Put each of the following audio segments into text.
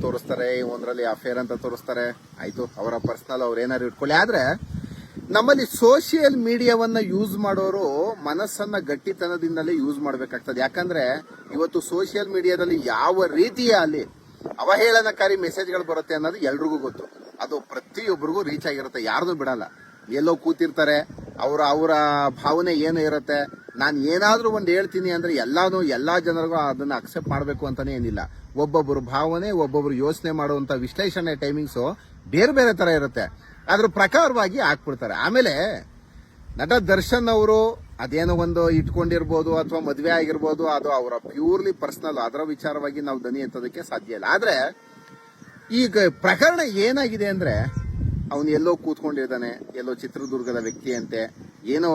ತೋರಿಸ್ತಾರೆ ಒಂದರಲ್ಲಿ ಅಫೇರ್ ಅಂತ ತೋರಿಸ್ತಾರೆ. ಆಯ್ತು, ಅವರ ಪರ್ಸನಲ್ ಅವ್ರು ಏನಾರು ಇಟ್ಕೊಳ್ಳಿ. ಆದ್ರೆ, ನಮ್ಮಲ್ಲಿ ಸೋಷಿಯಲ್ ಮೀಡಿಯಾವನ್ನ ಯೂಸ್ ಮಾಡೋರು ಮನಸ್ಸನ್ನ ಗಟ್ಟಿತನದಿಂದಲೇ ಯೂಸ್ ಮಾಡಬೇಕಾಗ್ತದೆ. ಯಾಕಂದ್ರೆ, ಇವತ್ತು ಸೋಷಿಯಲ್ ಮೀಡಿಯಾದಲ್ಲಿ ಯಾವ ರೀತಿಯ ಅಲ್ಲಿ ಅವಹೇಳನಕಾರಿ ಮೆಸೇಜ್ಗಳು ಬರುತ್ತೆ ಅನ್ನೋದು ಎಲ್ರಿಗೂ ಗೊತ್ತು. ಅದು ಪ್ರತಿಯೊಬ್ಬರಿಗೂ ರೀಚ್ ಆಗಿರುತ್ತೆ. ಯಾರ್ದು ಬಿಡಲ್ಲ. ಎಲ್ಲೋ ಕೂತಿರ್ತಾರೆ. ಅವರ ಅವರ ಭಾವನೆ ಏನು ಇರುತ್ತೆ. ನಾನು ಏನಾದ್ರೂ ಒಂದು ಹೇಳ್ತೀನಿ ಅಂದ್ರೆ ಎಲ್ಲಾನು, ಎಲ್ಲಾ ಜನರಿಗೂ ಅದನ್ನ ಅಕ್ಸೆಪ್ಟ್ ಮಾಡಬೇಕು ಅಂತಲೇ ಏನಿಲ್ಲ. ಒಬ್ಬೊಬ್ಬರು ಭಾವನೆ ಒಬ್ಬೊಬ್ರು ಯೋಚನೆ ಮಾಡುವಂತ ವಿಶ್ಲೇಷಣೆ ಟೈಮಿಂಗ್ಸು ಬೇರೆ ಬೇರೆ ತರ ಇರುತ್ತೆ. ಅದ್ರ ಪ್ರಕಾರವಾಗಿ ಹಾಕ್ಬಿಡ್ತಾರೆ. ಆಮೇಲೆ ನಟ ದರ್ಶನ್ ಅವರು ಅದೇನೋ ಒಂದು ಇಟ್ಕೊಂಡಿರ್ಬೋದು ಅಥವಾ ಮದುವೆ ಆಗಿರ್ಬೋದು, ಅದು ಅವರ ಪ್ಯೂರ್ಲಿ ಪರ್ಸನಲ್ ಅದರ ವಿಚಾರವಾಗಿ ನಾವು ದನಿ ಎತ್ತೋದಕ್ಕೆ ಸಾಧ್ಯ ಇಲ್ಲ. ಆದ್ರೆ ಈಗ ಪ್ರಕರಣ ಏನಾಗಿದೆ ಅಂದ್ರೆ ಅವನು ಎಲ್ಲೋ ಕೂತ್ಕೊಂಡಿದ್ದಾನೆ, ಎಲ್ಲೋ ಚಿತ್ರದುರ್ಗದ ವ್ಯಕ್ತಿಯಂತೆ, ಏನೋ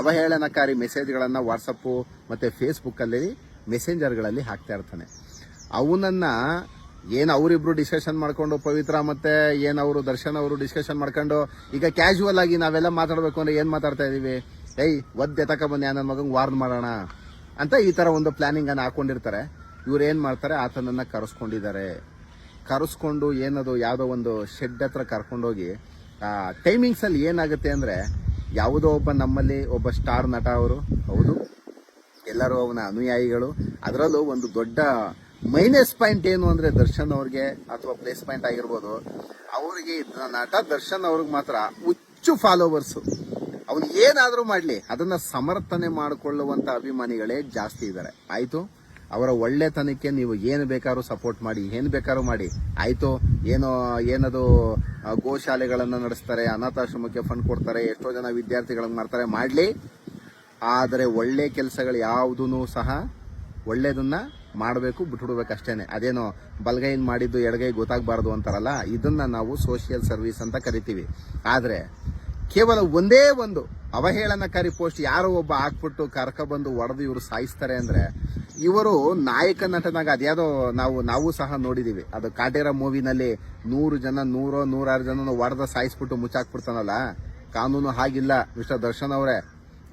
ಅವಹೇಳನಕಾರಿ ಮೆಸೇಜ್ಗಳನ್ನು ವಾಟ್ಸಪ್ಪು ಮತ್ತೆ ಫೇಸ್ಬುಕ್ ಅಲ್ಲಿ ಮೆಸೆಂಜರ್ಗಳಲ್ಲಿ ಹಾಕ್ತಾ ಇರ್ತಾನೆ. ಅವನನ್ನ ಏನು ಅವರಿಬ್ರು ಡಿಸ್ಕಷನ್ ಮಾಡ್ಕೊಂಡು ಪವಿತ್ರ ಮತ್ತೆ ಏನು ಅವರು ದರ್ಶನ್ ಅವರು ಡಿಸ್ಕಷನ್ ಮಾಡ್ಕೊಂಡು, ಈಗ ಕ್ಯಾಶುವಲ್ ಆಗಿ ನಾವೆಲ್ಲ ಮಾತಾಡಬೇಕು ಅಂದ್ರೆ ಏನು ಮಾತಾಡ್ತಾ ಇದೀವಿ? ಏಯ್ ಒದ್ದೆ ತಕ ಬಂದೆ ನನ್ನ ಮಗಂಗ್ ವಾರ್ನ್ ಮಾಡೋಣ ಅಂತ ಈ ತರ ಒಂದು ಪ್ಲಾನಿಂಗ್ ಅನ್ನ ಹಾಕೊಂಡಿರ್ತಾರೆ. ಇವ್ರು ಏನು ಮಾಡ್ತಾರೆ? ಆತನನ್ನ ಕರೆಸ್ಕೊಂಡಿದ್ದಾರೆ. ಕರೆಸ್ಕೊಂಡು ಏನದು, ಯಾವುದೋ ಒಂದು ಶೆಡ್ ಹತ್ರ ಕರ್ಕೊಂಡೋಗಿ ಟೈಮಿಂಗ್ಸಲ್ಲಿ ಏನಾಗುತ್ತೆ ಅಂದ್ರೆ, ಯಾವುದೋ ಒಬ್ಬ ನಮ್ಮಲ್ಲಿ ಒಬ್ಬ ಸ್ಟಾರ್ ನಟ ಅವರು, ಹೌದು. ಎಲ್ಲರೂ ಅವನ ಅನುಯಾಯಿಗಳು. ಅದರಲ್ಲೂ ಒಂದು ದೊಡ್ಡ ಮೈನಸ್ ಪಾಯಿಂಟ್ ಏನು ಅಂದ್ರೆ ದರ್ಶನ್ ಅವ್ರಿಗೆ ಅಥವಾ ಪ್ಲೇಸ್ ಪಾಯಿಂಟ್ ಆಗಿರ್ಬೋದು, ಅವರಿಗೆ ನಟ ದರ್ಶನ್ ಅವ್ರಿಗೆ ಮಾತ್ರ ಹುಚ್ಚು ಫಾಲೋವರ್ಸ್ ಅವನು ಏನಾದರೂ ಮಾಡ್ಲಿ, ಅದನ್ನ ಸಮರ್ಥನೆ ಮಾಡಿಕೊಳ್ಳುವಂತ ಅಭಿಮಾನಿಗಳೇ ಜಾಸ್ತಿ ಇದ್ದಾರೆ ಆಯ್ತು? ಅವರ ಒಳ್ಳೆತನಕ್ಕೆ ನೀವು ಏನು ಬೇಕಾದ್ರೂ ಸಪೋರ್ಟ್ ಮಾಡಿ, ಏನು ಬೇಕಾದ್ರೂ ಮಾಡಿ. ಆಯ್ತು? ಏನೋ, ಏನದು ಗೋಶಾಲೆಗಳನ್ನು ನಡೆಸ್ತಾರೆ, ಅನಾಥಾಶ್ರಮಕ್ಕೆ ಫಂಡ್ ಕೊಡ್ತಾರೆ, ಎಷ್ಟೋ ಜನ ವಿದ್ಯಾರ್ಥಿಗಳನ್ನ ಮಾಡ್ತಾರೆ, ಮಾಡ್ಲಿ. ಆದರೆ ಒಳ್ಳೆ ಕೆಲಸಗಳು ಯಾವುದೂ ಸಹ ಒಳ್ಳೇದನ್ನ ಮಾಡಬೇಕು, ಬಿಟ್ಬಿಡ್ಬೇಕು ಅಷ್ಟೇನೆ. ಅದೇನೋ ಬಲಗೈನ್ ಮಾಡಿದ್ದು, ಎಡಗೈ ಗೊತ್ತಾಗಬಾರ್ದು ಅಂತಾರಲ್ಲ, ಇದನ್ನ ನಾವು ಸೋಷಿಯಲ್ ಸರ್ವಿಸ್ ಅಂತ ಕರಿತೀವಿ. ಆದರೆ, ಕೇವಲ ಒಂದೇ ಒಂದು ಅವಹೇಳನಕಾರಿ ಪೋಸ್ಟ್ ಯಾರೋ ಒಬ್ಬ ಹಾಕ್ಬಿಟ್ಟು ಕರ್ಕೊಬಂದು ಬಂದು ಹೊಡೆದು ಇವರು ಸಾಯಿಸ್ತಾರೆ ಅಂದ್ರೆ, ಇವರು ನಾಯಕ ನಟನಾಗ ಅದ್ಯಾವುದೋ ನಾವು ನಾವು ಸಹ ನೋಡಿದೀವಿ. ಅದು ಕಾಟೇರ ಮೂವಿನಲ್ಲಿ ನೂರು ಜನ, ನೂರೋ, ನೂರಾರು ಜನ ಒಡೆದ ಸಾಯಿಸ್ಬಿಟ್ಟು ಮುಚ್ಚಾಕ್ಬಿಡ್ತಾನಲ್ಲ. ಕಾನೂನು ಹಾಗಿಲ್ಲ, ಮಿಸ್ಟರ್ ದರ್ಶನ್ ಅವರೇ.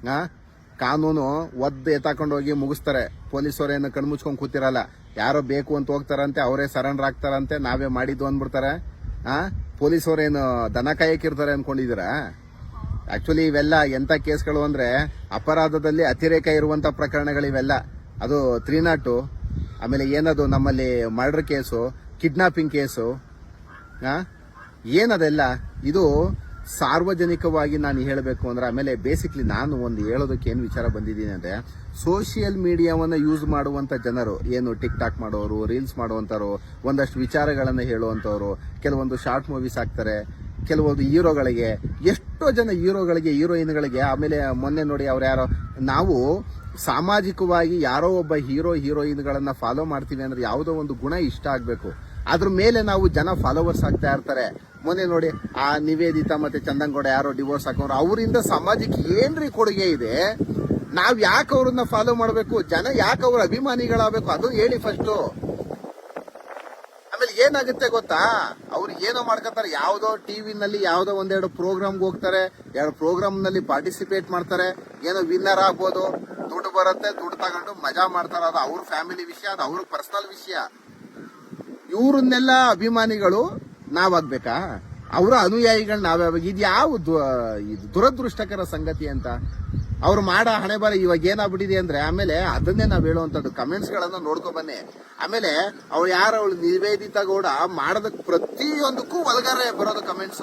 ಆ? ಕಾನೂನು ಒದ್ದು ಎತ್ತಾಕೊಂಡು ಹೋಗಿ ಮುಗಿಸ್ತಾರೆ. ಪೊಲೀಸರು ಕಣ್ಮುಚ್ಕೊಂಡ್ ಕೂತಿರಲ್ಲ. ಯಾರೋ ಬೇಕು ಅಂತ ಹೋಗ್ತಾರಂತೆ, ಅವರೇ ಸರೆಂಡರ್ ಆಗ್ತಾರಂತೆ, ನಾವೇ ಮಾಡಿದ್ದು ಅಂದ್ಬಿಡ್ತಾರೆ. ಆ? ಪೊಲೀಸರೇನು ದನ ಕಾಯಕ್ಕಿರ್ತಾರೆ ಅನ್ಕೊಂಡಿದ್ದೀರಾ? ಆಕ್ಚುಲಿ ಇವೆಲ್ಲ ಎಂತ ಕೇಸ್ಗಳು ಅಂದ್ರೆ ಅಪರಾಧದಲ್ಲಿ ಅತಿರೇಕ ಇರುವಂತ ಪ್ರಕರಣಗಳು ಇವೆಲ್ಲ. ಅದು ತ್ರೀ ನಾಟು ಆಮೇಲೆ ಏನದು ನಮ್ಮಲ್ಲಿ ಮರ್ಡರ್ ಕೇಸು, ಕಿಡ್ನಾಪಿಂಗ್ ಕೇಸು? ಏನದೆಲ್ಲ? ಇದು ಸಾರ್ವಜನಿಕವಾಗಿ ನಾನು ಹೇಳಬೇಕು ಅಂದ್ರೆ ಆಮೇಲೆ ಬೇಸಿಕ್ಲಿ ನಾನು ಒಂದು ಹೇಳೋದಕ್ಕೆ ಏನು ವಿಚಾರ ಬಂದಿದ್ದೀನಿ ಅಂದ್ರೆ ಸೋಷಿಯಲ್ ಮೀಡಿಯಾವನ್ನ ಯೂಸ್ ಮಾಡುವಂತ ಜನರು, ಏನು ಟಿಕ್ ಟಾಕ್ ಮಾಡೋರು ರೀಲ್ಸ್ ಮಾಡುವಂಥವ್ರು ಒಂದಷ್ಟು ವಿಚಾರಗಳನ್ನು ಹೇಳುವಂತವ್ರು, ಕೆಲವೊಂದು ಶಾರ್ಟ್ ಮೂವೀಸ್ ಹಾಕ್ತಾರೆ, ಕೆಲವೊಂದು ಹೀರೋಗಳಿಗೆ, ಎಷ್ಟೋ ಜನ ಹೀರೋಗಳಿಗೆ, ಹೀರೋಯಿನ್ಗಳಿಗೆ, ಆಮೇಲೆ ಮೊನ್ನೆ ನೋಡಿ ಅವ್ರು ಯಾರೋ, ನಾವು ಸಾಮಾಜಿಕವಾಗಿ ಯಾರೋ ಒಬ್ಬ ಹೀರೋ, ಹೀರೋಯಿನ್ಗಳನ್ನು ಫಾಲೋ ಮಾಡ್ತೀವಿ ಅಂದ್ರೆ ಯಾವುದೋ ಒಂದು ಗುಣ ಇಷ್ಟ ಆಗಬೇಕು. ಅದ್ರ ಮೇಲೆ ನಾವು ಜನ ಫಾಲೋವರ್ಸ್ ಆಗ್ತಾ ಇರ್ತಾರೆ. ಮೊನ್ನೆ ನೋಡಿ, ಆ ನಿವೇದಿತಾ ಮತ್ತೆ ಚಂದಂಗೌಡ ಯಾರೋ ಡಿವೋರ್ಸ್ ಹಾಕೋರು, ಅವರಿಂದ ಸಮಾಜಕ್ಕೆ ಏನ್ರಿ ಕೊಡುಗೆ ಇದೆ? ನಾವ್ ಯಾಕೆ ಅವ್ರನ್ನ ಫಾಲೋ ಮಾಡ್ಬೇಕು? ಜನ ಯಾಕೆ ಅವ್ರ ಅಭಿಮಾನಿಗಳಾಗಬೇಕು? ಅದು ಹೇಳಿ ಫಸ್ಟು ಆಮೇಲೆ ಏನಾಗುತ್ತೆ ಗೊತ್ತಾ? ಅವ್ರು ಏನೋ ಮಾಡ್ಕೊತಾರೆ, ಯಾವ್ದೋ ಟಿವಿನಲ್ಲಿ ಯಾವ್ದೋ ಒಂದೆರಡು ಪ್ರೋಗ್ರಾಮ್ಗೆ ಹೋಗ್ತಾರೆ, ಎರಡು ಪ್ರೋಗ್ರಾಮ್ನಲ್ಲಿ ಪಾರ್ಟಿಸಿಪೇಟ್ ಮಾಡ್ತಾರೆ, ಏನೋ ವಿನ್ನರ್ ಆಗ್ಬೋದು, ದುಡ್ಡು ಬರುತ್ತೆ, ದುಡ್ಡು ತಗೊಂಡು ಮಜಾ ಮಾಡ್ತಾರೆ, ಅದು ಅವ್ರ ಫ್ಯಾಮಿಲಿ ವಿಷಯ, ಅದು ಅವ್ರ ಪರ್ಸನಲ್ ವಿಷಯ. ಇವ್ರನ್ನೆಲ್ಲ ಅಭಿಮಾನಿಗಳು ನಾವಾಗ್ಬೇಕಾ? ಅವರ ಅನುಯಾಯಿಗಳು ನಾವ್ಯಾವಾಗ ಇದು ಯಾವ ದುರದೃಷ್ಟಕರ ಸಂಗತಿ ಅಂತ? ಅವ್ರು ಮಾಡೋ ಹಣೆ ಬರ ಇವಾಗ ಏನಾಗ್ಬಿಟ್ಟಿದೆ ಅಂದ್ರೆ, ಆಮೇಲೆ ಅದನ್ನೇ ನಾವು ಹೇಳುವಂಥದ್ದು ಕಮೆಂಟ್ಸ್ ಗಳನ್ನ ನೋಡ್ಕೊ ಬನ್ನಿ. ಆಮೇಲೆ ಅವ್ರು ಯಾರು, ಅವಳು ನಿವೇದಿತ ಗೌಡ ಮಾಡೋದಕ್ಕೆ ಪ್ರತಿಯೊಂದಕ್ಕೂ ಒಲ್ಗಾರ ಬರೋದು ಕಮೆಂಟ್ಸ್.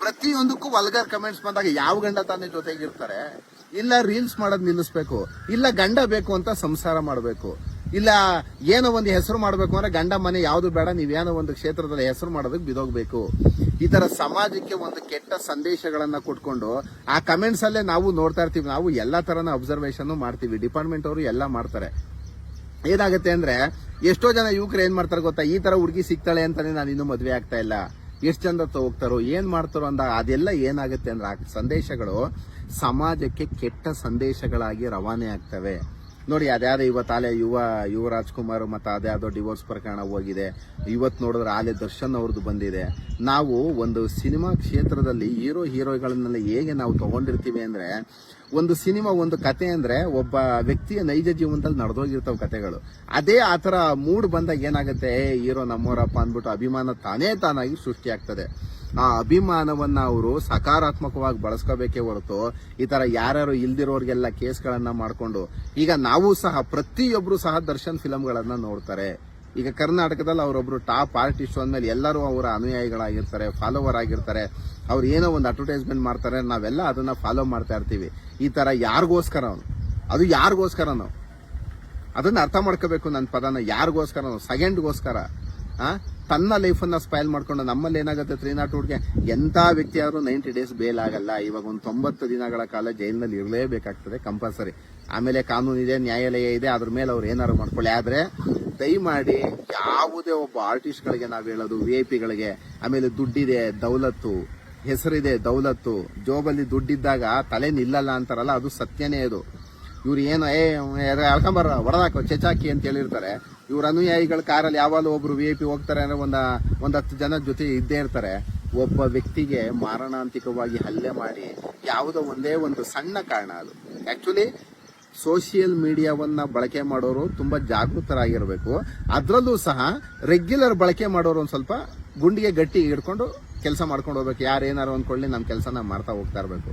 ಪ್ರತಿಯೊಂದಕ್ಕೂ ವಲ್ಗರ್ ಕಮೆಂಟ್ಸ್ ಬಂದಾಗ ಯಾವ ಗಂಡ ತಾನೇ ಜೊತೆಗಿರ್ತಾರೆ? ಇಲ್ಲ ರೀಲ್ಸ್ ಮಾಡೋದು ನಿಲ್ಲಿಸ್ಬೇಕು. ಇಲ್ಲ ಗಂಡ ಬೇಕು ಅಂತ ಸಂಸಾರ ಮಾಡಬೇಕು. ಇಲ್ಲ, ಏನೋ ಒಂದು ಹೆಸರು ಮಾಡಬೇಕು ಅಂದ್ರೆ ಗಂಡ ಮನೆ ಯಾವುದು ಬೇಡ, ನೀವೇನೋ ಒಂದು ಕ್ಷೇತ್ರದಲ್ಲಿ ಹೆಸರು ಮಾಡೋದಕ್ಕೆ ಬಿದೋಗ್ಬೇಕು. ಈ ತರ ಸಮಾಜಕ್ಕೆ ಒಂದು ಕೆಟ್ಟ ಸಂದೇಶಗಳನ್ನ ಕೊಟ್ಕೊಂಡು ಆ ಕಮೆಂಟ್ಸ್ ಅಲ್ಲೇ ನಾವು ನೋಡ್ತಾ ಇರ್ತೀವಿ. ನಾವು ಎಲ್ಲಾ ತರನ ಅಬ್ಸರ್ವೇಷನ್ ಮಾಡ್ತೀವಿ. ಡಿಪಾರ್ಟ್ಮೆಂಟ್ ಅವರು ಎಲ್ಲ ಮಾಡ್ತಾರೆ. ಏನಾಗುತ್ತೆ ಅಂದ್ರೆ, ಎಷ್ಟೋ ಜನ ಯುವಕರು ಏನ್ ಮಾಡ್ತಾರೆ ಗೊತ್ತಾ? ಈ ತರ ಹುಡುಗಿ ಸಿಗ್ತಾಳೆ ಅಂತಾನೆ ನಾನು ಇನ್ನೂ ಮದ್ವೆ ಆಗ್ತಾ ಇಲ್ಲ. ಎಷ್ಟು ಚಂದ ಹೋಗ್ತಾರೋ, ಏನ್ ಮಾಡ್ತಾರೋ ಅಂದ ಅದೆಲ್ಲ ಏನಾಗುತ್ತೆ ಅಂದ್ರೆ ಆ ಸಂದೇಶಗಳು ಸಮಾಜಕ್ಕೆ ಕೆಟ್ಟ ಸಂದೇಶಗಳಾಗಿ ರವಾನೆ ಆಗ್ತವೆ. ನೋಡಿ ಅದ್ಯಾವುದೋ ಇವತ್ತು ಆಲೆ ಯುವ ಯುವ ರಾಜ್ಕುಮಾರ್ ಮತ್ತು ಅದ್ಯಾವುದೋ ಡಿವೋರ್ಸ್ ಪ್ರಕರಣ ಹೋಗಿದೆ. ಇವತ್ತು ನೋಡಿದ್ರೆ ಆಲೆ ದರ್ಶನ್ ಅವ್ರದ್ದು ಬಂದಿದೆ. ನಾವು ಒಂದು ಸಿನಿಮಾ ಕ್ಷೇತ್ರದಲ್ಲಿ ಹೀರೋ, ಹೀರೋಗಳನ್ನೆಲ್ಲ ಹೇಗೆ ನಾವು ತೊಗೊಂಡಿರ್ತೀವಿ ಅಂದರೆ, ಒಂದು ಸಿನಿಮಾ, ಒಂದು ಕತೆ ಅಂದರೆ ಒಬ್ಬ ವ್ಯಕ್ತಿಯ ನೈಜ ಜೀವನದಲ್ಲಿ ನಡೆದೋಗಿರ್ತಾವೆ ಕತೆಗಳು. ಅದೇ ಆ ಥರ ಮೂಡ್ ಬಂದಾಗ ಏನಾಗುತ್ತೆ ಹೀರೋ ನಮ್ಮೋರಪ್ಪ ಅಂದ್ಬಿಟ್ಟು ಅಭಿಮಾನ ತಾನೇ ತಾನಾಗಿ ಸೃಷ್ಟಿಯಾಗ್ತದೆ. ಆ ಅಭಿಮಾನವನ್ನ ಅವರು ಸಕಾರಾತ್ಮಕವಾಗಿ ಬಳಸ್ಕೋಬೇಕೇ ಹೊರತು ಈ ತರ ಯಾರ್ಯಾರು ಇಲ್ದಿರೋರ್ಗೆಲ್ಲ ಕೇಸ್ಗಳನ್ನ ಮಾಡ್ಕೊಂಡು ಈಗ ನಾವು ಸಹ ಪ್ರತಿಯೊಬ್ರು ಸಹ ದರ್ಶನ್ ಫಿಲಂಗಳನ್ನ ನೋಡ್ತಾರೆ. ಈಗ ಕರ್ನಾಟಕದಲ್ಲಿ ಅವರೊಬ್ರು ಟಾಪ್ ಆರ್ಟಿಸ್ಟ್ ಅಂದ್ಮೇಲೆ ಎಲ್ಲರೂ ಅವರ ಅನುಯಾಯಿಗಳಾಗಿರ್ತಾರೆ ಫಾಲೋವರ್ ಆಗಿರ್ತಾರೆ. ಅವ್ರು ಏನೋ ಒಂದು ಅಡ್ವರ್ಟೈಸ್ಮೆಂಟ್ ಮಾಡ್ತಾರೆ, ನಾವೆಲ್ಲ ಅದನ್ನ ಫಾಲೋ ಮಾಡ್ತಾ ಇರ್ತೀವಿ. ಈ ತರ ಯಾರಿಗೋಸ್ಕರ ಅವನು? ಅದು ಯಾರಿಗೋಸ್ಕರ ನಾವು ಅದನ್ನ ಅರ್ಥ ಮಾಡ್ಕೋಬೇಕು ನನ್ನ ಪದನ ಯಾರಿಗೋಸ್ಕರ ಸೆಕೆಂಡ್ಗೋಸ್ಕರ ಆ? ತನ್ನ ಲೈಫನ್ನು ಸ್ಪೈಲ್ ಮಾಡ್ಕೊಂಡು ನಮ್ಮಲ್ಲಿ ಏನಾಗುತ್ತೆ ತ್ರೀ ನಾಟ್ಗೆ? ಎಂತ ವ್ಯಕ್ತಿ ಆದರೂ ನೈಂಟಿ ಡೇಸ್ ಬೇಲ್ ಆಗಲ್ಲ. ಇವಾಗ ಒಂದು ತೊಂಬತ್ತು ದಿನಗಳ ಕಾಲ ಜೈಲಿನಲ್ಲಿ ಇರಲೇಬೇಕಾಗ್ತದೆ ಕಂಪಲ್ಸರಿ ಆಮೇಲೆ ಕಾನೂನು ಇದೆ, ನ್ಯಾಯಾಲಯ ಇದೆ, ಅದ್ರ ಮೇಲೆ ಅವ್ರು ಏನಾರು ಮಾಡ್ಕೊಳ್ಳಿ. ಆದರೆ ದಯಮಾಡಿ ಯಾವುದೇ ಒಬ್ಬ ಆರ್ಟಿಸ್ಟ್ಗಳಿಗೆ ನಾವು ಹೇಳೋದು ವಿ ಐ ಪಿಗಳಿಗೆ ಆಮೇಲೆ ದುಡ್ಡಿದೆ, ದೌಲತ್ತು, ಹೆಸರಿದೆ, ದೌಲತ್ತು ಜೋಬಲ್ಲಿ ದುಡ್ಡಿದ್ದಾಗ ತಲೆ ನಿಲ್ಲಲ್ಲ ಅಂತಾರಲ್ಲ, ಅದು ಸತ್ಯನೇ ಅದು. ಇವ್ರು ಏನು, ಏ ಎಳ್ಕೊಂಬರ ಹೊಡೆದಾಕೋ, ಚೆಚಾಕಿ ಅಂತ ಹೇಳಿರ್ತಾರೆ. ಇವ್ರ ಅನುಯಾಯಿಗಳ ಕಾರಲ್ಲಿ ಯಾವಾಗಲೂ ಒಬ್ರು ವಿ ಐ ಪಿ ಹೋಗ್ತಾರೆ ಅಂದ್ರೆ ಒಂದ, ಒಂದು ಹತ್ತು ಜನ ಜೊತೆ ಇದ್ದೇ ಇರ್ತಾರೆ. ಒಬ್ಬ ವ್ಯಕ್ತಿಗೆ ಮಾರಣಾಂತಿಕವಾಗಿ ಹಲ್ಲೆ ಮಾಡಿ ಯಾವುದೋ ಒಂದೇ ಒಂದು ಸಣ್ಣ ಕಾರಣ ಅದು. ಆ್ಯಕ್ಚುಲಿ ಸೋಷಿಯಲ್ ಮೀಡಿಯಾವನ್ನ ಬಳಕೆ ಮಾಡೋರು ತುಂಬಾ ಜಾಗೃತರಾಗಿರಬೇಕು. ಅದರಲ್ಲೂ ಸಹ ರೆಗ್ಯುಲರ್ ಬಳಕೆ ಮಾಡೋರು ಒಂದು ಸ್ವಲ್ಪ ಗುಂಡಿಗೆ ಗಟ್ಟಿ ಹಿಡ್ಕೊಂಡು ಕೆಲಸ ಮಾಡ್ಕೊಂಡು ಹೋಗ್ಬೇಕು. ಯಾರು ಏನಾರು ಅಂದ್ಕೊಳ್ಳಿ ನಮ್ಮ ಕೆಲಸನ ಮಾಡ್ತಾ ಹೋಗ್ತಾ ಇರಬೇಕು.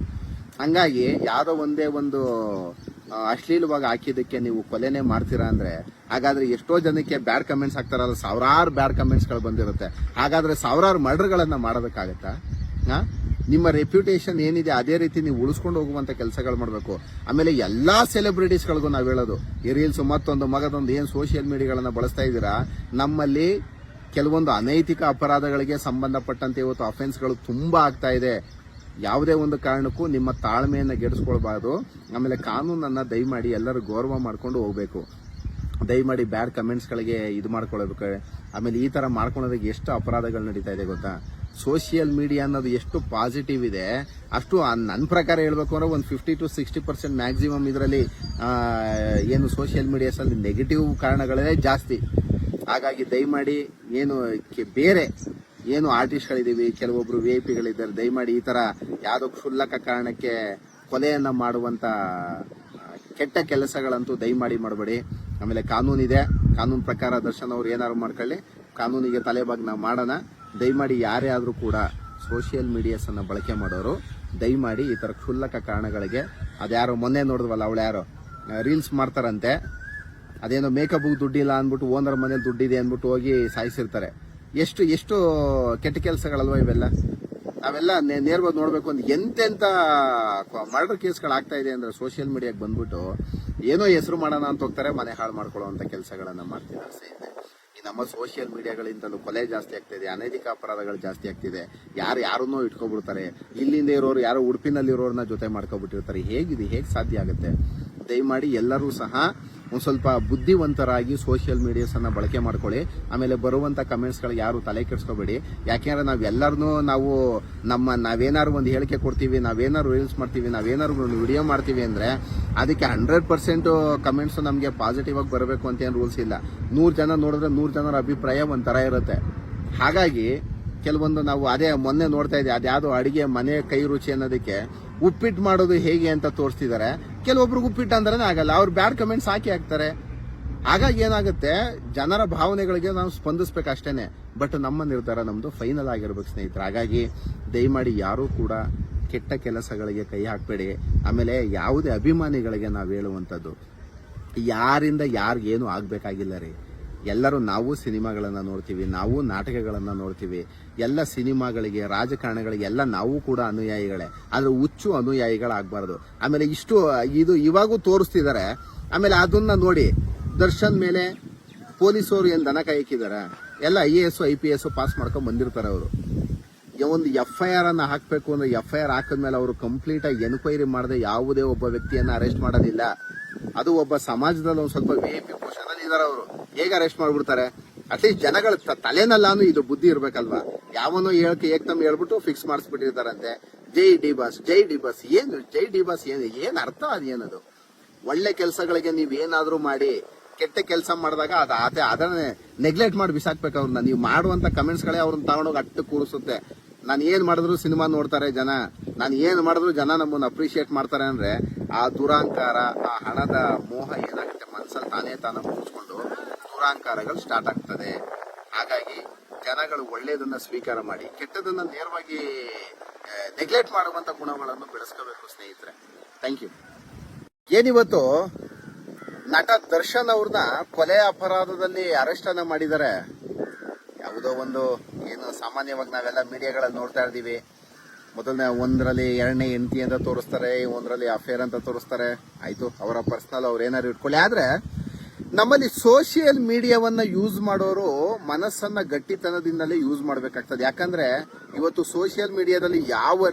ಹಂಗಾಗಿ ಯಾವುದೋ ಒಂದೇ ಒಂದು ಅಶ್ಲೀಲವಾಗಿ ಹಾಕಿದ್ದಕ್ಕೆ ನೀವು ಕೊಲೆನೇ ಮಾಡ್ತೀರಾ ಅಂದ್ರೆ, ಹಾಗಾದ್ರೆ ಎಷ್ಟೋ ಜನಕ್ಕೆ ಬ್ಯಾಡ್ ಕಮೆಂಟ್ಸ್ ಹಾಕ್ತಾರಲ್ಲ, ಸಾವಿರಾರು ಬ್ಯಾಡ್ ಕಮೆಂಟ್ಸ್ಗಳು ಬಂದಿರುತ್ತೆ. ಹಾಗಾದ್ರೆ ಸಾವಿರಾರು ಮರ್ಡರ್ಗಳನ್ನ ಮಾಡೋದಕ್ಕಾಗತ್ತಾ? ಹಾ? ನಿಮ್ಮ ರೆಪ್ಯುಟೇಷನ್ ಏನಿದೆ, ಅದೇ ರೀತಿ ನೀವು ಉಳಿಸ್ಕೊಂಡು ಹೋಗುವಂತ ಕೆಲಸಗಳು ಮಾಡಬೇಕು. ಆಮೇಲೆ ಎಲ್ಲಾ ಸೆಲೆಬ್ರಿಟೀಸ್ಗಳಿಗೂ ನಾವು ಹೇಳೋದು, ಈ ರೀಲ್ಸ್ ಮತ್ತೊಂದು ಮಗದೊಂದು ಏನು ಸೋಷಿಯಲ್ ಮೀಡಿಯಾಗಳನ್ನ ಬಳಸ್ತಾ ಇದ್ದೀರಾ? ನಮ್ಮಲ್ಲಿ ಕೆಲವೊಂದು ಅನೈತಿಕ ಅಪರಾಧಗಳಿಗೆ ಸಂಬಂಧಪಟ್ಟಂತೆ ಇವತ್ತು ಅಫೆನ್ಸ್ಗಳು ತುಂಬಾ ಆಗ್ತಾ ಇದೆ. ಯಾವುದೇ ಒಂದು ಕಾರಣಕ್ಕೂ ನಿಮ್ಮ ತಾಳ್ಮೆಯನ್ನು ಗೆಡಿಸ್ಕೊಳ್ಬಾರ್ದು ಆಮೇಲೆ ಕಾನೂನನ್ನ ದಯಮಾಡಿ ಎಲ್ಲರೂ ಗೌರವ ಮಾಡ್ಕೊಂಡು ಹೋಗ್ಬೇಕು. ದಯಮಾಡಿ ಬ್ಯಾಡ್ ಕಮೆಂಟ್ಸ್ಗಳಿಗೆ ಇದು ಮಾಡ್ಕೊಳ್ಬೇಕು. ಆಮೇಲೆ ಈ ತರ ಮಾಡ್ಕೊಳೋದಕ್ಕೆ ಎಷ್ಟು ಅಪರಾಧಗಳು ನಡೀತಾ ಇದೆ ಗೊತ್ತಾ? ಸೋಷಿಯಲ್ ಮೀಡಿಯಾ ಅನ್ನೋದು ಎಷ್ಟು ಪಾಸಿಟಿವ್ ಇದೆ. ಅಷ್ಟು ನನ್ನ ಪ್ರಕಾರ ಹೇಳಬೇಕು ಅಂದ್ರೆ ಒಂದು fifty to sixty percent maximum ಇದರಲ್ಲಿ ಏನು ಸೋಷಿಯಲ್ ಮೀಡಿಯಾಸಲ್ಲಿ ನೆಗೆಟಿವ್ ಕಾರಣಗಳೇ ಜಾಸ್ತಿ. ಹಾಗಾಗಿ ದಯಮಾಡಿ ಏನು ಬೇರೆ ಏನು ಆರ್ಟಿಸ್ಟ್ಗಳಿದ್ದೀವಿ, ಕೆಲವೊಬ್ರು ವಿ ಐ ಪಿಗಳಿದ್ದಾರೆ ದಯಮಾಡಿ ಈ ತರ ಯಾವುದೋ ಕ್ಷುಲ್ಲಕ ಕಾರಣಕ್ಕೆ ಕೊಲೆಯನ್ನ ಮಾಡುವಂತ ಕೆಟ್ಟ ಕೆಲಸಗಳಂತೂ ದಯಮಾಡಿ ಮಾಡಬೇಡಿ. ಆಮೇಲೆ ಕಾನೂನಿದೆ ಕಾನೂನು ಪ್ರಕಾರ ದರ್ಶನ್ ಅವ್ರು ಏನಾದ್ರು ಮಾಡ್ಕೊಳ್ಳಿ. ಕಾನೂನಿಗೆ ತಲೆಬಾಗಿ ನಾವು ಮಾಡೋಣ. ದಯಮಾಡಿ ಯಾರೇ ಆದರೂ ಕೂಡ ಸೋಷಿಯಲ್ ಮೀಡಿಯಾಸ್ ಅನ್ನ ಬಳಕೆ ಮಾಡೋರು, ದಯಮಾಡಿ ಈ ತರ ಕ್ಷುಲ್ಲಕ ಕಾರಣಗಳಿಗೆ, ಅದ್ಯಾರೋ ಮೊನ್ನೆ ನೋಡಿದ್ವಲ್ಲ ಅವಳು ಯಾರೋ ರೀಲ್ಸ್ ಮಾಡ್ತಾರಂತೆ. ಅದೇನೋ ಮೇಕಪ್ ದುಡ್ಡಿಲ್ಲ ಅಂದ್ಬಿಟ್ಟು ಓನರ್ ಮನೇಲಿ ದುಡ್ಡಿದೆ ಅಂದ್ಬಿಟ್ಟು ಹೋಗಿ ಸಾಯಿಸಿರ್ತಾರೆ. ಎಷ್ಟು ಎಷ್ಟು ಕೆಟ್ಟ ಕೆಲಸಗಳಲ್ವ ಇವೆಲ್ಲ? ನಾವೆಲ್ಲ ನೇರವಾಗಿ ನೋಡಬೇಕು ಅಂತ ಎಂತೆಂತ ಮರ್ಡರ್ ಕೇಸ್ಗಳು ಆಗ್ತಾ ಇದೆ ಅಂದ್ರೆ ಸೋಷಿಯಲ್ ಮೀಡಿಯಾಗೆ ಬಂದ್ಬಿಟ್ಟು ಏನೋ ಹೆಸರು ಮಾಡೋಣ ಅಂತ ಹೋಗ್ತಾರೆ, ಮನೆ ಹಾಳು ಮಾಡ್ಕೊಳ್ಳುವಂತ ಕೆಲಸಗಳನ್ನ ಮಾಡ್ತಿದ್ದಾರೆ ಸ್ನೇಹಿತರೆ ಈ ನಮ್ಮ ಸೋಷಿಯಲ್ ಮೀಡಿಯಾಗಳಿಂದಲೂ ಕೊಲೆ ಜಾಸ್ತಿ ಆಗ್ತಿದೆ ಅನೈತಿಕ ಅಪರಾಧಗಳು ಜಾಸ್ತಿ ಆಗ್ತಿದೆ ಯಾರು ಯಾರನ್ನೋ ಇಟ್ಕೊಬಿಡ್ತಾರೆ, ಇಲ್ಲಿಂದ ಇರೋರು, ಯಾರೋ ಉಡುಪಿನಲ್ಲಿರೋರನ್ನ ಜೊತೆ ಮಾಡ್ಕೊಬಿಟ್ಟಿರ್ತಾರೆ. ಹೇಗಿದೆ, ಹೇಗೆ ಸಾಧ್ಯ ಆಗುತ್ತೆ? ದಯಮಾಡಿ ಎಲ್ಲರೂ ಸಹ ಒಂದು ಸ್ವಲ್ಪ ಬುದ್ಧಿವಂತರಾಗಿ ಸೋಷಿಯಲ್ ಮೀಡಿಯಾಸ್ ಅನ್ನ ಬಳಕೆ ಮಾಡ್ಕೊಳ್ಳಿ. ಆಮೇಲೆ ಬರುವಂತ ಕಮೆಂಟ್ಸ್ ಗಳಿಗೆ ಯಾರು ತಲೆ ಕೆಡಿಸ್ಕೋಬೇಡಿ. ಯಾಕೆಂದ್ರೆ ನಾವ್ ನಾವು ನಮ್ಮ ನಾವೇನಾದ್ರು ಒಂದು ಹೇಳಿಕೆ ಕೊಡ್ತೀವಿ ನಾವೇನಾದ್ರು ರೀಲ್ಸ್ ಮಾಡ್ತೀವಿ ನಾವೇನಾದ್ರು ಒಂದು ವಿಡಿಯೋ ಮಾಡ್ತೀವಿ ಅಂದ್ರೆ ಅದಕ್ಕೆ ಹಂಡ್ರೆಡ್ ಪರ್ಸೆಂಟು ಕಮೆಂಟ್ಸು ನಮಗೆ ಪಾಸಿಟಿವ್ ಆಗಿ ಬರಬೇಕು ಅಂತ ಏನು ರೂಲ್ಸ್ ಇಲ್ಲ. ನೂರು ಜನ ನೋಡಿದ್ರೆ ನೂರು ಜನರ ಅಭಿಪ್ರಾಯ ಒಂಥರ ಇರುತ್ತೆ. ಹಾಗಾಗಿ ಕೆಲವೊಂದು ನಾವು ಅದೇ ಮೊನ್ನೆ ನೋಡ್ತಾ ಇದ್ದೆ, ಅದ್ಯಾವುದೋ ಅಡಿಗೆ, ಮನೆ ಕೈ ರುಚಿ ಅನ್ನೋದಕ್ಕೆ ಉಪ್ಪಿಟ್ಟು ಮಾಡೋದು ಹೇಗೆ ಅಂತ ತೋರಿಸ್ತಿದ್ದಾರೆ ಕೆಲವೊಬ್ರಿಗೆ ಉಪ್ಪಿಟ್ಟು ಅಂದ್ರೆ ಆಗಲ್ಲ. ಅವ್ರು ಬ್ಯಾಡ್ ಕಮೆಂಟ್ಸ್ ಹಾಕಿ ಹಾಕ್ತಾರೆ. ಹಾಗಾಗಿ ಏನಾಗುತ್ತೆ? ಜನರ ಭಾವನೆಗಳಿಗೆ ನಾವು ಸ್ಪಂದಿಸ್ಬೇಕು ಅಷ್ಟೇನೆ. ಬಟ್ ನಮ್ಮ ನಿರ್ಧಾರ ನಮ್ಮದು ಫೈನಲ್ ಆಗಿರ್ಬೇಕು ಸ್ನೇಹಿತರೆ. ಹಾಗಾಗಿ ದಯಮಾಡಿ ಯಾರೂ ಕೂಡ ಕೆಟ್ಟ ಕೆಲಸಗಳಿಗೆ ಕೈ ಹಾಕಬೇಡಿ. ಆಮೇಲೆ ಯಾವುದೇ ಅಭಿಮಾನಿಗಳಿಗೆ ನಾವು ಹೇಳುವಂಥದ್ದು, ಯಾರಿಂದ ಯಾರಿಗೇನು ಆಗಬೇಕಾಗಿಲ್ಲ ರೀ. ಎಲ್ಲರೂ ನಾವು ಸಿನಿಮಾಗಳನ್ನು ನೋಡ್ತೀವಿ, ನಾವು ನಾಟಕಗಳನ್ನು ನೋಡ್ತೀವಿ. ಎಲ್ಲ ಸಿನಿಮಾಗಳಿಗೆ, ರಾಜಕಾರಣಗಳಿಗೆ ಎಲ್ಲ ನಾವು ಕೂಡ ಅನುಯಾಯಿಗಳೇ. ಆದರೆ ಹುಚ್ಚು ಅನುಯಾಯಿಗಳಾಗಬಾರ್ದು. ಆಮೇಲೆ ಇಷ್ಟು, ಇದು ಇವಾಗೂ ತೋರಿಸ್ತಿದ್ದಾರೆ ಆಮೇಲೆ ಅದನ್ನ ನೋಡಿ, ದರ್ಶನ್ ಮೇಲೆ ಪೊಲೀಸವರು ಏನು ದನ ಕಾಯಕ್ಕಿದ್ದಾರೆ ಎಲ್ಲ I A S I P S pass ಮಾಡ್ಕೊಂಡು ಬಂದಿರ್ತಾರೆ ಅವರು. ಒಂದು ಎಫ್ ಐ ಆರ್ ಅನ್ನ ಹಾಕಬೇಕು ಅಂದ್ರೆ ಎಫ್ ಐ ಆರ್ ಹಾಕಿದ್ಮೇಲೆ ಅವರು ಕಂಪ್ಲೀಟ್ ಆಗಿ ಎನ್ಕ್ವೈರಿ ಮಾಡದೆ ಯಾವುದೇ ಒಬ್ಬ ವ್ಯಕ್ತಿಯನ್ನ ಅರೆಸ್ಟ್ ಮಾಡೋದಿಲ್ಲ. ಅದು ಒಬ್ಬ ಸಮಾಜದಲ್ಲಿ ಒಂದು ಸ್ವಲ್ಪ ವಿ ಪಿ ಪೋಷನಲ್ಲಿ ಇದಾರೆ ಅವರು. ಹೇಗೆ ಅರೆಸ್ಟ್ ಮಾಡ್ಬಿಡ್ತಾರೆ? ಅಟ್ಲೀಸ್ಟ್ ಜನಗಳ ತಲೆನಲ್ಲಾನು ಇದು ಬುದ್ಧಿ ಇರ್ಬೇಕಲ್ವಾ? ಯಾವನು ಹೇಳಕ್ಕೆ ಏಕ್ತಮ್ ಹೇಳ್ಬಿಟ್ಟು fix ಮಾಡಿಸ್ಬಿಟ್ಟಿರ್ತಾರಂತೆ. Jai D boss, Jai D boss, ಏನು, ಜೈ ಡಿ ಬಾಸ್ ಏನು, ಏನ್ ಅರ್ಥ ಅದೇನದು ಒಳ್ಳೆ ಕೆಲಸಗಳಿಗೆ ನೀವ್ ಏನಾದರೂ ಮಾಡಿ, ಕೆಟ್ಟ ಕೆಲಸ ಮಾಡಿದಾಗ ಅದು ಅದೇ ಅದನ್ನ ನೆಗ್ಲೆಕ್ಟ್ ಮಾಡಿ ಬಿಸಾಕ್ಬೇಕು ಅವ್ರನ್ನ ನೀವು ಮಾಡುವಂತ ಕಮೆಂಟ್ಸ್ಗಳೇ ಅವ್ರನ್ನ ತಗೊಂಡೋಗಿ ಅಟ್ಟು ಕೂರಿಸುತ್ತೆ. ನಾನು ಏನು ಮಾಡಿದ್ರು ಸಿನಿಮಾ ನೋಡ್ತಾರೆ ಜನ. ನಾನು ಏನು ಮಾಡಿದ್ರು ಜನ ನಮ್ಮನ್ನ ಅಪ್ರಿಷಿಯೇಟ್ ಮಾಡ್ತಾರೆ ಅಂದ್ರೆ ಆ ದುರಾಂಕಾರ, ಆ ಹಣದ ಮೋಹ ಏನಾಗುತ್ತೆ ಮನಸ್ಸಲ್ಲಿ ತಾನೇ ತಾನು ಮುಚ್ಕೊಂಡು ದುರಾಂಕಾರಗಳು ಸ್ಟಾರ್ಟ್ ಆಗ್ತದೆ. ಹಾಗಾಗಿ ಜನಗಳು ಒಳ್ಳೆಯದನ್ನ ಸ್ವೀಕಾರ ಮಾಡಿ, ಕೆಟ್ಟದನ್ನ ನೇರವಾಗಿ ನೆಗ್ಲೆಕ್ಟ್ ಮಾಡುವಂತ ಗುಣಗಳನ್ನು ಬೆಳೆಸ್ಕೋಬೇಕು ಸ್ನೇಹಿತರೆ. ಥ್ಯಾಂಕ್ ಯು ಏನಿವತ್ತು ನಟ ದರ್ಶನ್ ಅವ್ರನ್ನ ಕೊಲೆ ಅಪರಾಧದಲ್ಲಿ ಅರೆಸ್ಟ್ ಅನ್ನ ಮಾಡಿದ್ದಾರೆ. ಯಾವುದೋ ಒಂದು ಏನು ಸಾಮಾನ್ಯವಾಗಿ ನಾವೆಲ್ಲ ಮೀಡಿಯಾಗಳಲ್ಲಿ ನೋಡ್ತಾ ಇರ್ತೀವಿ. ಮೊದಲನೇ ಒಂದರಲ್ಲಿ ಎರಡನೇ ಹೆಂಡತಿ ಅಂತ ತೋರಿಸ್ತಾರೆ, ಒಂದರಲ್ಲಿ ಅಫೇರ್ ಅಂತ ತೋರಿಸ್ತಾರೆ. ಆಯ್ತು, ಅವರ ಪರ್ಸನಲ್ ಅವ್ರು ಏನಾರು ಇಟ್ಕೊಳ್ಳಿ. ಆದರೆ, ನಮ್ಮಲ್ಲಿ ಸೋಷಿಯಲ್ ಮೀಡಿಯಾವನ್ನ ಯೂಸ್ ಮಾಡೋರು ಮನಸ್ಸನ್ನ ಗಟ್ಟಿತನದಿಂದಲೇ ಯೂಸ್ ಮಾಡಬೇಕಾಗ್ತದೆ. ಯಾಕಂದ್ರೆ, ಇವತ್ತು ಸೋಷಿಯಲ್ ಮೀಡಿಯಾದಲ್ಲಿ ಯಾವ